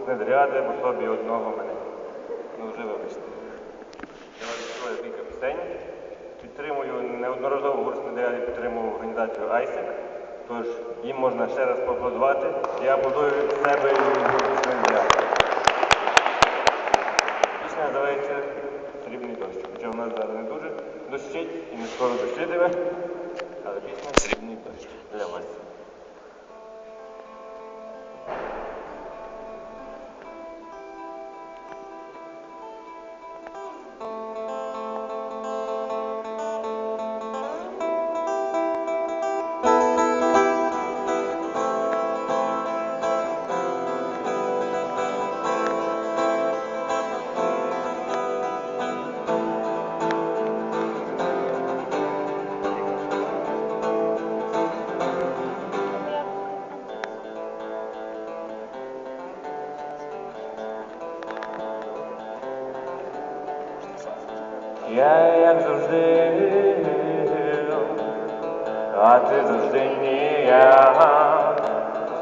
З вами гурт собі одного мене. Ну вже вибачте. Я вам відкрою кілька пісень. Підтримую неодноразово гурт Снедряди підтримував організацію ISEC. Тож їм можна ще раз поаплодувати. Я аплодую від себе і від гурту Снедряди. Пісня називається Срібний дощ. Хоча в нас зараз не дуже дощить і не скоро дощитиме. Але пісня Я як завжди, а ти завжди ні я.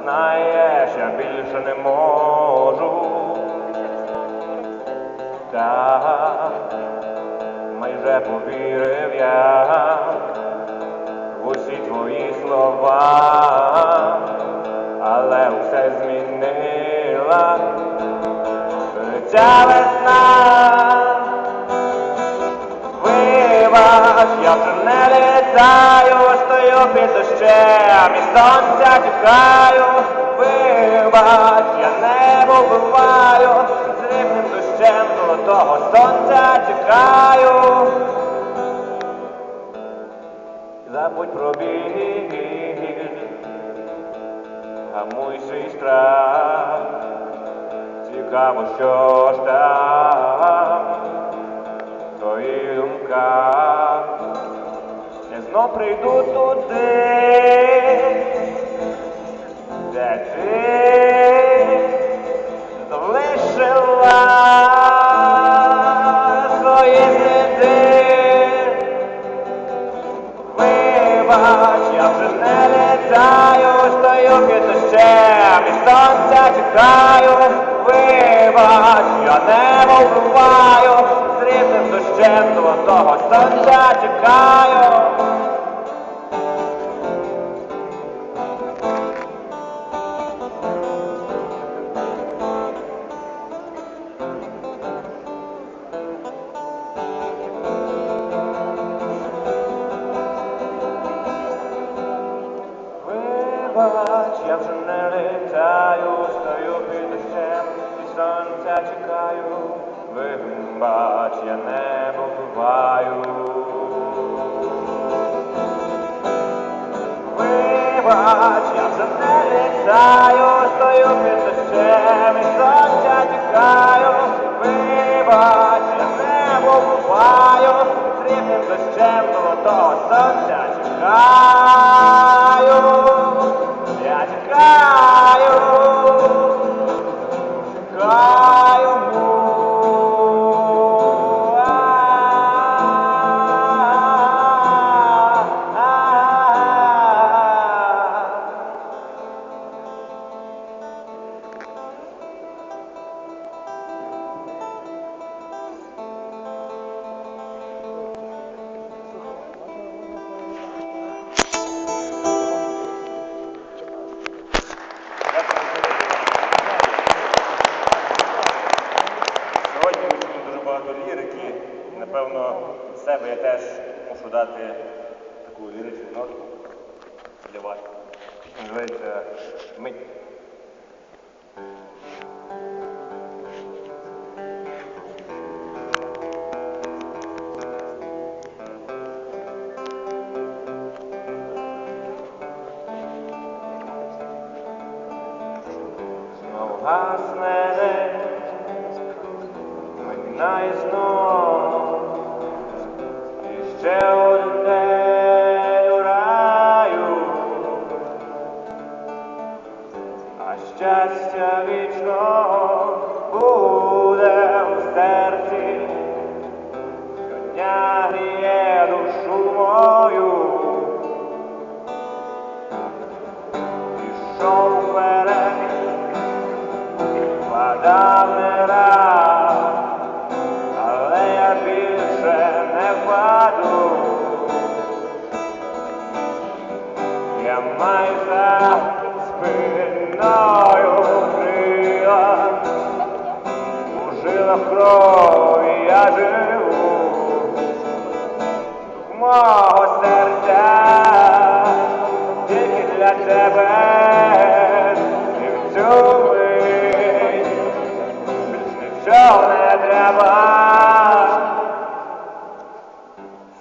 Знаєш, я більше не можу. Так, майже повірив я в усі твої слова, але все змінила ця весна. Я вже не літаю, стою під дощем і сонця чекаю. Вибач, я небо вбиваю, срібним дощем золотого сонця чекаю. Забудь про біль, гамуй свій страх, цікаво, що ж там твої думка, я знов прийду туди, де ти залишила свої сліди. Вибач, я вже не літаю, стою під дощем і сонця чекаю. Вибач, я небо вбиваю, срібним дощем золотого сонця чекаю. Не літаю, стою під дощем і сонця тікаю, Вибач, небо буваю, срібним дощем золотого сонця чекаю. Я чекаю, теж мушу дати таку ліричну нотку для вас. Називається Мить. Знов гасне мого серця, тільки для тебе мить нічого не треба.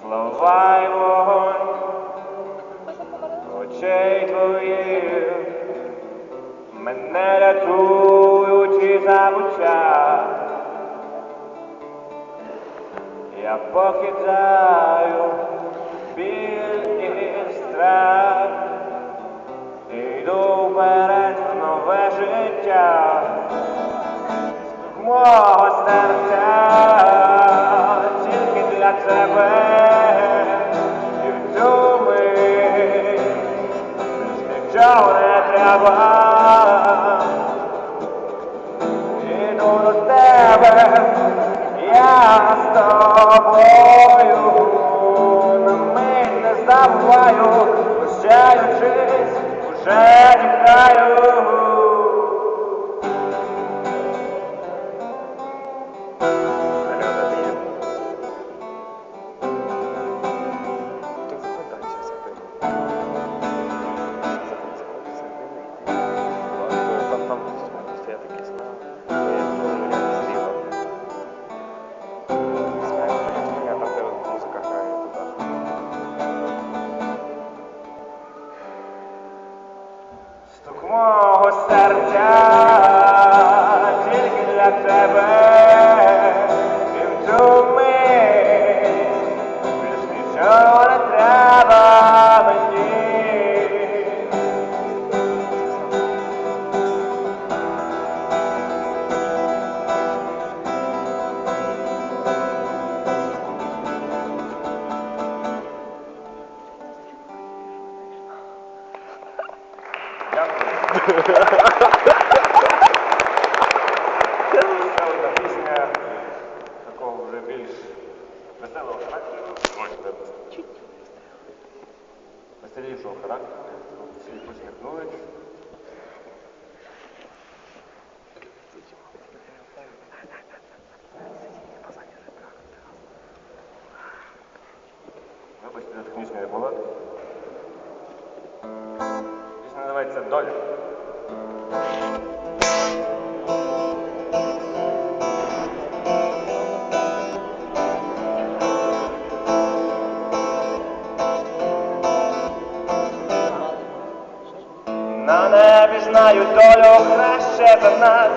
Слова й вогонь очей твоїх мене рятують і забуття. Я покидаю і страх, і йду вперед в нове життя. Мого серця. Тільки для тебе. І в цю мить. Нічого не треба. Іду до тебе, я з тобою, забуваю, прощаючись, уже тікаю. На небі знають долю краще за нас.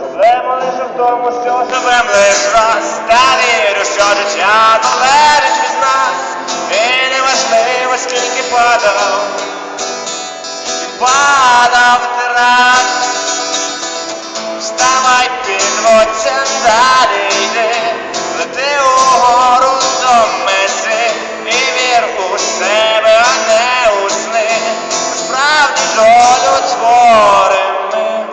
Проблема лише в тому, що живем лиш раз. Та вірю, що життя належить від нас. І неважливо, скільки падав, скільки падав ти. Вставай, підводься, далі йди, лети угору до мети долю ми.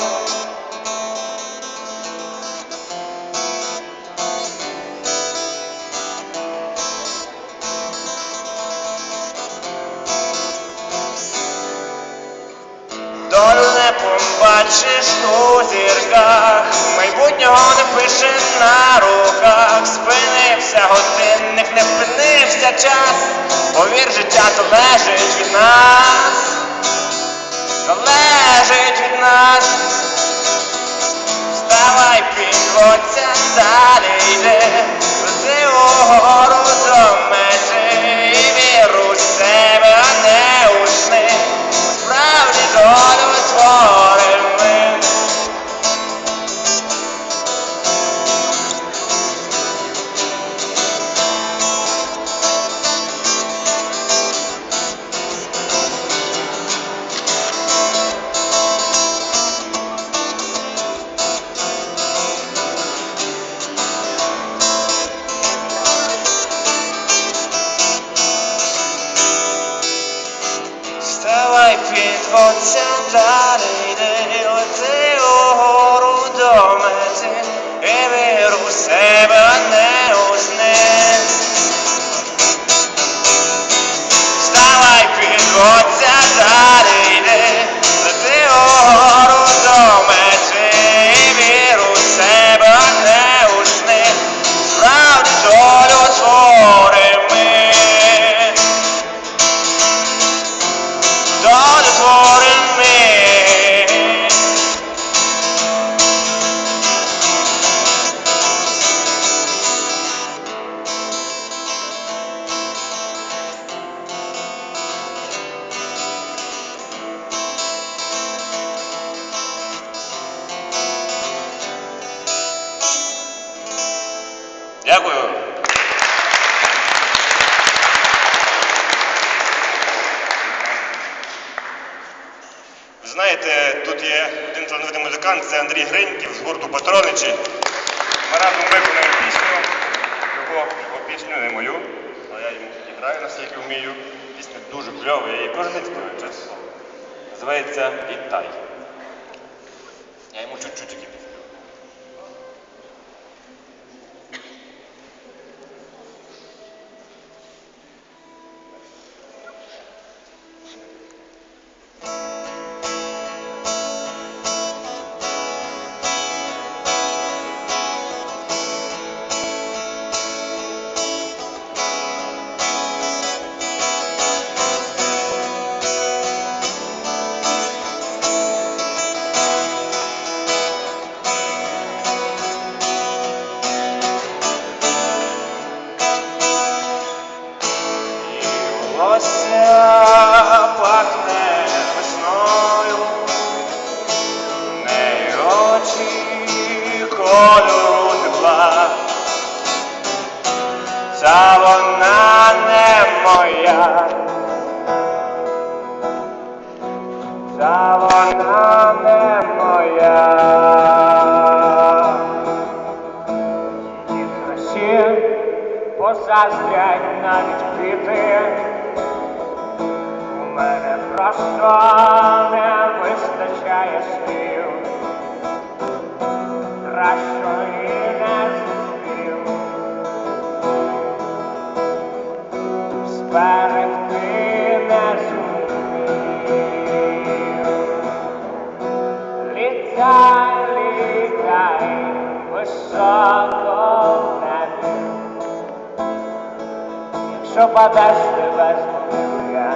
Долю не побачиш у зірках, майбутнього не пише на руках. Спинився годинник, не спинився час. Повір, життя залежить від нас, залежить від нас. Вставай, підводься, далі йди, лети угору до межі, і вір в себе, а не у сни. Справді долю музикант, це Андрій Гриньків з гурту Патроничі. Ми разом виконуємо пісню, його, пісню, не мою, але я йому граю, наскільки вмію. Пісня дуже кльова, я її кожен день співаю, чесно. Називається Вітай. Я йому чуть-чуть тільки кольору тепла. Ця вона не моя. Ця вона не моя. Її красі позаздрять навіть квіти. У мене просто не вистачає слів. rasciolina sospiro spara appena sul mio l'Italia è высоко нами Якщо подаш ти возьму я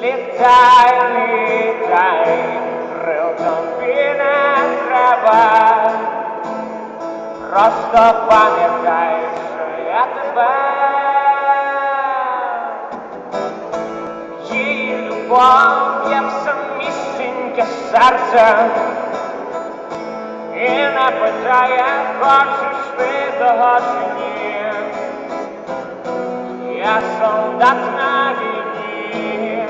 Летай, летай, крылком пинай не. Просто пам'ятай, що я тебе. Її любов в самісіньке серце. І не питає, хочеш ти того чи ні. Я солдат на війні,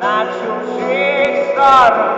на чужій стороні.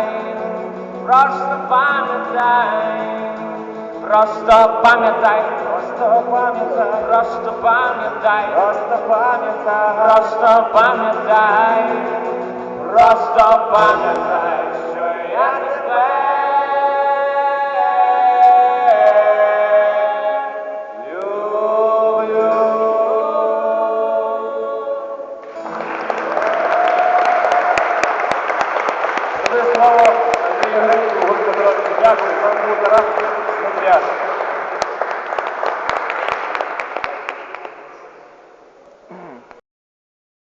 Prosto pamiętaj, prosto pamiętaj, prosto pamiętaj, prosto pamiętaj, prosto pamiętaj, prosto pamiętaj, prosto pamiętaj.